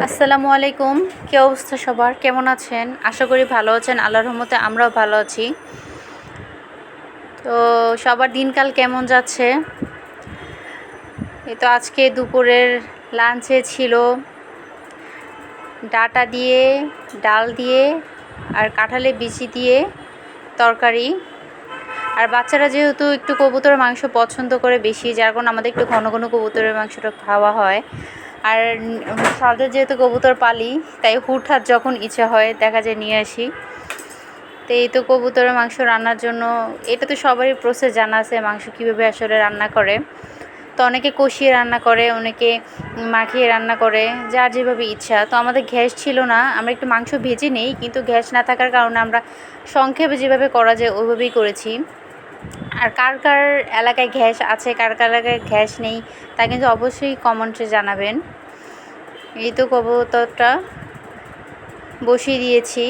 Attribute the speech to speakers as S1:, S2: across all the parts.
S1: আসসালামু আলাইকুম। কী অবস্থা সবার? কেমন আছেন? আশা করি ভালো আছেন। আল্লাহর রহমতে আমরাও ভালো আছি। তো সবার দিনকাল কেমন যাচ্ছে? এই তো আজকে দুপুরের লাঞ্চে ছিল ডাটা দিয়ে, ডাল দিয়ে আর কাঁঠালে বিচি দিয়ে তরকারি। আর বাচ্চারা যেহেতু একটু কবুতরের মাংস পছন্দ করে বেশি, যার কারণে আমাদের একটু ঘন ঘন কবুতরের মাংসটা খাওয়া হয়। আর সাদের যেহেতু কবুতর পালি, তাই হুটহাট যখন ইচ্ছা হয় দেখা যায় নিয়ে আসি। তো এই তো কবুতরের মাংস রান্নার জন্য, এটা তো সবারই প্রসেস জানা আছে মাংস কীভাবে আসলে রান্না করে। তো অনেকে কষিয়ে রান্না করে, অনেকে মাখিয়ে রান্না করে, যার যেভাবে ইচ্ছা। তো আমাদের গ্যাস ছিল না, আমরা একটু মাংস ভেজে নেই, কিন্তু গ্যাস না থাকার কারণে আমরা সংক্ষেপে যেভাবে করা যায় ওইভাবেই করেছি। আর কার কার এলাকায় গ্যাস আছে, কার কার এলাকায় গ্যাস নেই, তা কিন্তু অবশ্যই কমেন্টে জানাবেন। এই তো কবুতরটা বসিয়ে দিয়েছি।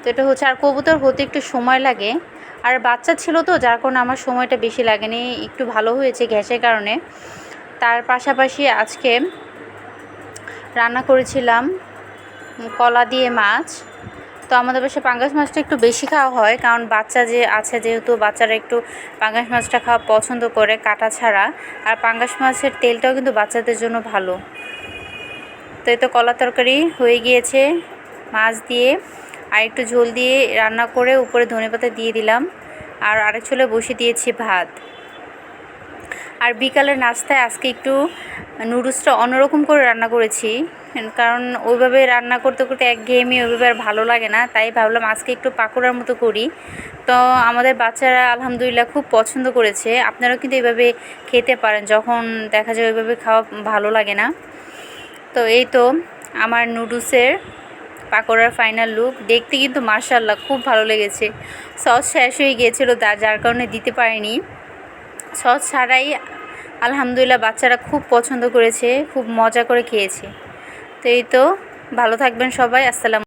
S1: তো এটা হচ্ছে, আর কবুতর হতে একটু সময় লাগে। আর বাচ্চা ছিল তো, যার কারণে আমার সময়টা বেশি লাগেনি, একটু ভালো হয়েছে গ্যাসের কারণে। তার পাশাপাশি আজকে রান্না করেছিলাম কলা দিয়ে মাছ। তো আমাদের বাসায় পাঙ্গাস মাছটা একটু বেশি খাওয়া হয়, কারণ বাচ্চা যে আছে যেহেতু বাচ্চারা একটু পাঙ্গাস মাছটা খাওয়া পছন্দ করে কাটা ছাড়া, আর পাঙ্গাস মাছের তেলটাও কিন্তু বাচ্চাদের জন্য ভালো। তো এই তো কলা তরকারি হয়ে গিয়েছে, মাছ দিয়ে, আর একটু ঝোল দিয়ে রান্না করে উপরে ধনেপাতা দিয়ে দিলাম, আর আরেক চুলে বসে দিয়েছি ভাত। আর বিকালের নাস্তায় আজকে একটু নুডলসটা অন্যরকম করে রান্না করেছি। কারণ ওইভাবে রান্না করতে করতে এক ঘেয়েমি ওইভাবে আর ভালো লাগে না, তাই ভাবলাম আজকে একটু পাকোড়ার মতো করি। তো আমাদের বাচ্চারা আলহামদুলিল্লাহ খুব পছন্দ করেছে, আপনারাও কিন্তু এইভাবে খেতে পারেন, যখন দেখা যায় ওইভাবে খাওয়া ভালো লাগে না। তো এই তো আমার নুডলসের পাকোড়ার ফাইনাল লুক, দেখতে কিন্তু মার্শাল্লাহ খুব ভালো লেগেছে। সস শেষ হয়ে গিয়েছিল যার কারণে দিতে পারিনি। সস ছাড়াই আলহামদুলিল্লাহ বাচ্চারা খুব পছন্দ করেছে, খুব মজা করে খেয়েছে। তো এই তো, ভালো থাকবেন সবাই, আসসালাম